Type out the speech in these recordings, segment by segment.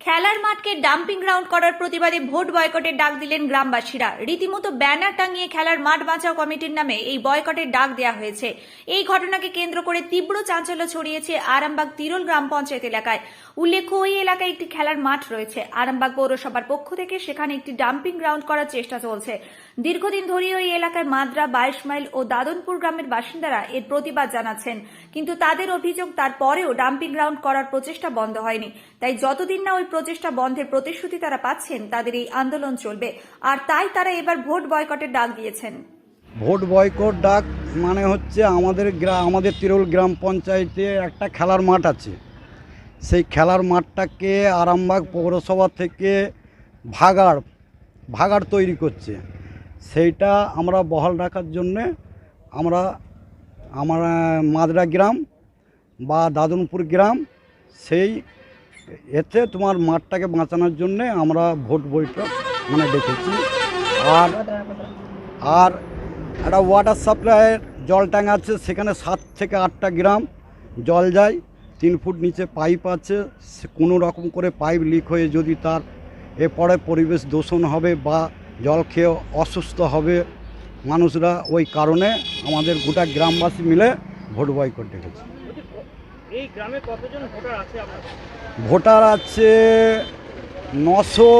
খেলার মাঠকে dumping ground করার প্রতিবাদে ভোট বয়কটের ডাক দিলেন গ্রামবাসীরা। রীতিমতো ব্যানার টাঙিয়ে খেলার মাঠ বাঁচাও কমিটির নামে এই বয়কটের ডাক দেওয়া হয়েছে। এই ঘটনাকে কেন্দ্র করে তীব্র চাঞ্চল্য ছড়িয়েছে আরামবাগ তিরোল গ্রাম পঞ্চায়েত এলাকায়। উল্লেখ্য, ওই এলাকায় একটি খেলার মাঠ রয়েছে। আরামবাগ পৌরসভার পক্ষ থেকে সেখানে একটি ডাম্পিং গ্রাউন্ড করার চেষ্টা চলছে। দীর্ঘদিন ধরে ওই এলাকায় মাদ্রা, বাইশ মাইল ও দাদনপুর গ্রামের বাসিন্দারা এর প্রতিবাদ জানাচ্ছেন। কিন্তু তাদের অভিযোগ, তারপরেও ডাম্পিং গ্রাউন্ড করার প্রচেষ্টা বন্ধ হয়নি। তাই যতদিন না ওই প্রচেষ্টা বন্ধের প্রতিশ্রুতি তারা পাচ্ছেন, তাদের এই আন্দোলন চলবে। আর তাই তারা এবার ভোট বয়কটের ডাক দিয়েছেন। ভোট বয়কট ডাক মানে হচ্ছে আমাদের গ্রা, আমাদের তিরুল গ্রাম পঞ্চায়েতে একটা খেলার মাঠ আছে। সেই খেলার মাঠটাকে আরামবাগ পৌরসভা থেকে ভাগাড় ভাগাড় তৈরি করছে। সেইটা আমরা বহাল রাখার জন্যে আমরা, আমার মাদরা গ্রাম বা দাদনপুর গ্রাম সেই এতে তোমার মাঠটাকে বাঁচানোর জন্যে আমরা ভোট বইটা মানে ডেকেছি আর আর একটা ওয়াটার সাপ্লাইয়ের জল ট্যাঙ্ক আছে, সেখানে সাত থেকে আটটা গ্রাম জল যায়, তিন ফুট নিচে পাইপ আছে কোনো রকম করে পাইপ লিক হয়ে যদি তার এরপরে পরিবেশ দূষণ হবে বা জল খেয়ে অসুস্থ হবে, মানুষরা ওই কারণে আমাদের গোটা গ্রামবাসী মিলে ভোট বয়কট ডেকেছে এই গ্রামে কতজন ভোটার আছে আপনার ভোটার আছে নশো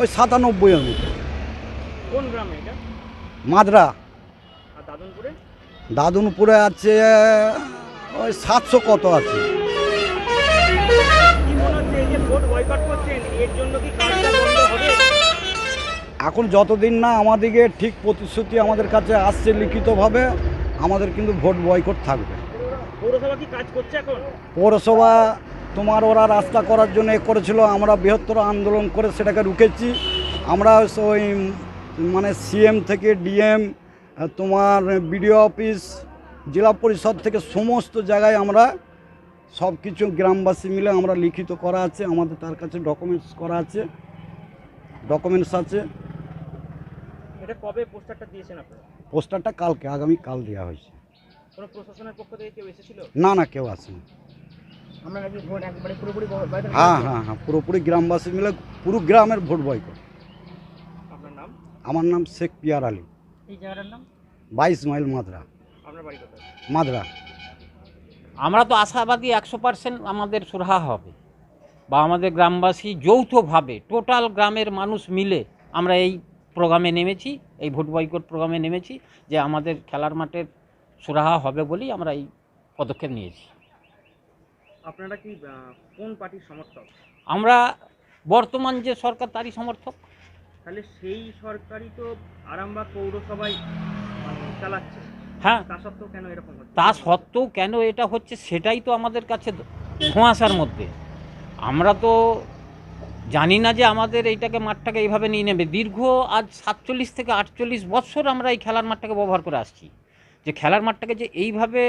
ওই সাতানব্বইয়ের মতো। কোন গ্রামে এটা? মাদ্রা। আর দাদনপুরে? দাদনপুরে আছে ওই সাতশো কত আছে। কি মনে হচ্ছে এই যে ভোট বয়কট করছেন এর জন্য কি কাজটা বন্ধ হবে? এখন যতদিন না আমাদেরকে ঠিক প্রতিশ্রুতি আমাদের কাছে আসছে লিখিতভাবে আমাদের কিন্তু ভোট বয়কট থাকবে। পৌরসভা কি কাজ করছে এখন? পৌরসভা তোমার ওরা রাস্তা করার জন্য এ করেছিল আমরা বৃহত্তর আন্দোলন করে সেটাকে রুখেছি। আমরা ওই মানে সিএম থেকে ডিএম তোমার বিডিও অফিস জেলা পরিষদ থেকে সমস্ত জায়গায় আমরা সব কিছু গ্রামবাসী মিলে আমরা লিখিত করা আছে আমাদের তার কাছে ডকুমেন্টস করা আছে ডকুমেন্টস আছে। এটা কবে পোস্টারটা দিয়েছেন আপনারা? পোস্টারটা কালকে আগামী কাল দেওয়া হয়েছে। কোনো প্রশাসনের পক্ষ থেকে কেউ এসেছিল? না না কেউ আসেনি। হ্যাঁ হ্যাঁ হ্যাঁ পুরোপুরি গ্রামবাসী মিলে পুরো গ্রামের ভোট বয়কট আপনার নাম? আমার নাম শেখ পিয়ার আলী। নাম? বাইশ মাইল মাদ্রা। আপনার বাড়ি কোথায়? মাদ্রা। আমরা তো আশাবাদী একশো পার্সেন্ট আমাদের সুরাহা হবে বা আমাদের গ্রামবাসী যৌথভাবে টোটাল গ্রামের মানুষ মিলে আমরা এই প্রোগ্রামে নেমেছি এই ভোট বয়কট প্রোগ্রামে নেমেছি যে আমাদের খেলার মাঠের সুরাহা হবে বলেই আমরা এই পদক্ষেপ নিয়েছি। আপনারা কি কোন পার্টির সমর্থক? আমরা বর্তমান যে সরকার তারই সমর্থক। তাহলে সেই সরকারই তো আরামবাগ পৌরসভায় মানে চালাচ্ছে। হ্যাঁ। তা সত্ত্বেও কেন এরকম তা সত্ত্বেও কেন এটা হচ্ছে সেটাই তো আমাদের কাছে ধোঁয়াশার মধ্যে। আমরা তো জানি না যে আমাদের এইটাকে মাঠটাকে এইভাবে নিয়ে নেবে। দীর্ঘ আজ সাতচল্লিশ থেকে আটচল্লিশ বছর আমরা এই খেলার মাঠটাকে ব্যবহার করে আসছি। যে খেলার মাঠটাকে যে এইভাবে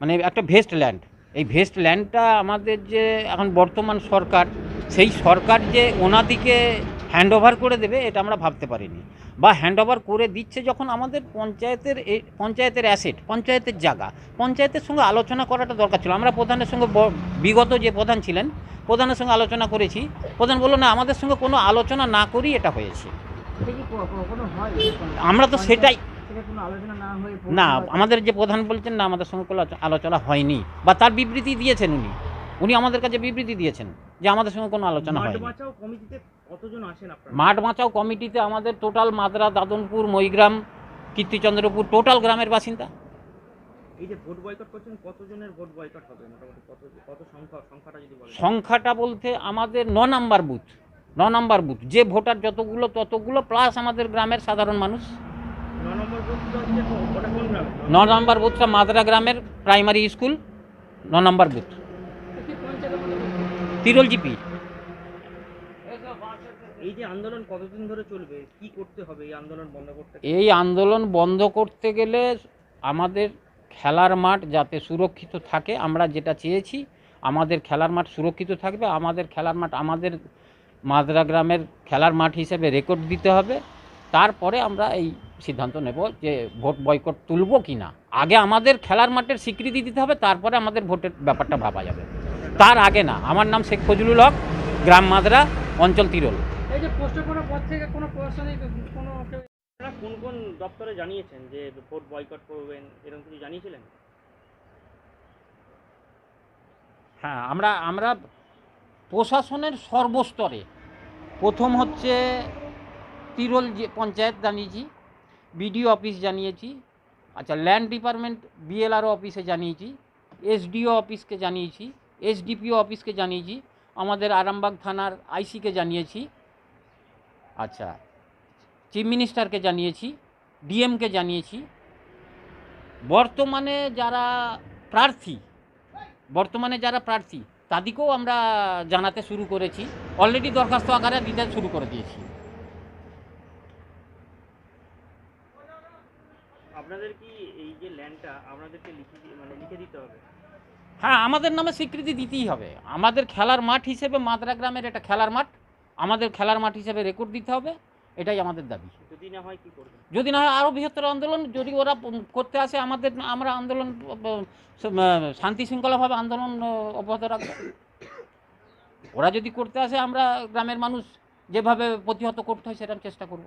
মানে একটা ভেস্ট ল্যান্ড এই ভেস্ট ল্যান্ডটা আমাদের যে এখন বর্তমান সরকার সেই সরকার যে ওনাদিকে হ্যান্ড ওভার করে দেবে এটা আমরা ভাবতে পারিনি। বা হ্যান্ড ওভার করে দিচ্ছে যখন আমাদের পঞ্চায়েতের পঞ্চায়েতের অ্যাসেট পঞ্চায়েতের জায়গা পঞ্চায়েতের সঙ্গে আলোচনা করাটা দরকার ছিল। আমরা প্রধানের সঙ্গে বিগত যে প্রধান ছিলেন প্রধানের সঙ্গে আলোচনা করেছি। প্রধান বলল না আমাদের সঙ্গে কোনো আলোচনা না করেই এটা হয়েছে। আমরা তো সেটাই না আমাদের যে প্রধান বলছেন না আমাদের সঙ্গে কোনো আলোচনা হয়নি। বা তার বিবৃতি দিয়েছেন উনি। উনি আমাদের কাছে বিবৃতি দিয়েছেন যে আমাদের সঙ্গে কোনো আলোচনা হয়নি। মাঠ বাঁচাও কমিটিতে আমাদের টোটাল মাদ্রা দাদনপুর মইগ্রাম কীর্তিচন্দ্রপুর টোটাল গ্রামের বাসিন্দা। এই যে ভোট বয়কট করছেন কতজনের ভোট বয়কট হবে? মোটামুটি কত কত সংখ্যা সংখ্যাটা যদি বলেন। সংখ্যাটা বলতে আমাদের ন নাম্বার বুথ ন নাম্বার বুথ যে ভোটার যতগুলো ততগুলো প্লাস আমাদের গ্রামের সাধারণ মানুষ। ন নম্বর বুথটা মাদ্রা গ্রামের প্রাইমারি স্কুল ন নম্বর বুথ। তিরল জিপি। এই আন্দোলন কতদিন ধরে চলবে? কি করতে হবে এই আন্দোলন বন্ধ করতে? এই আন্দোলন বন্ধ করতে গেলে আমাদের খেলার মাঠ যাতে সুরক্ষিত থাকে আমরা যেটা চেয়েছি আমাদের খেলার মাঠ সুরক্ষিত থাকবে আমাদের খেলার মাঠ আমাদের মাদ্রা গ্রামের খেলার মাঠ হিসেবে রেকর্ড দিতে হবে। তারপরে আমরা এই সিদ্ধান্ত নেব যে ভোট বয়কট তুলব কি না। আগে আমাদের খেলার মাঠের স্বীকৃতি দিতে হবে তারপরে আমাদের ভোটের ব্যাপারটা ভাবা যাবে। তার আগে না আমার নাম শেখ ফজলুল হক গ্রাম মাদরা অঞ্চল তিরল। এই যে পোস্টার করার পর থেকে কোনো প্রশাসনিক কোনো কোন কোন দপ্তরে জানিয়েছেন যে ভোট বয়কট করবেন এরকম কিছু জানিয়েছিলেন? হ্যাঁ আমরা আমরা প্রশাসনের সর্বস্তরে। প্রথম হচ্ছে তিরল যে পঞ্চায়েত জানিয়েছি বিডিও অফিস জানিয়েছি আচ্ছা ল্যান্ড ডিপার্টমেন্ট, বিএলআরও অফিসে জানিয়েছি, এসডিও অফিসকে জানিয়েছি, এসডিপিও অফিসকে জানিয়েছি, আমাদের আরামবাগ থানার আইসিকে জানিয়েছি আচ্ছা চিফ মিনিস্টারকে জানিয়েছি, ডিএমকে জানিয়েছি। বর্তমানে যারা প্রার্থী, বর্তমানে যারা প্রার্থী, তাদেরকেও আমরা জানাতে শুরু করেছি, অলরেডি দরখাস্ত আকারে দিতে শুরু করে দিয়েছি। আপনাদের কি এই যে ল্যান্ডটা আপনাদেরকে লিখে মানে লিখে দিতে হবে? হ্যাঁ আমাদের নামে স্বীকৃতি দিতেই হবে। আমাদের খেলার মাঠ হিসেবে মাদ্রা গ্রামের এটা খেলার মাঠ। আমাদের খেলার মাঠ হিসেবে রেকর্ড দিতে হবে। এটাই আমাদের দাবি। যদি না হয় কি করবেন? যদি না হয় আরও বৃহত্তর আন্দোলন যদি ওরা করতে আসে আমাদের আমরা আন্দোলন শান্তি শৃঙ্খলাভাবে আন্দোলন অব্যাহত রাখব। ওরা যদি করতে আসে আমরা গ্রামের মানুষ যেভাবে প্রতিহত করতে হয় সেরকম চেষ্টা করব।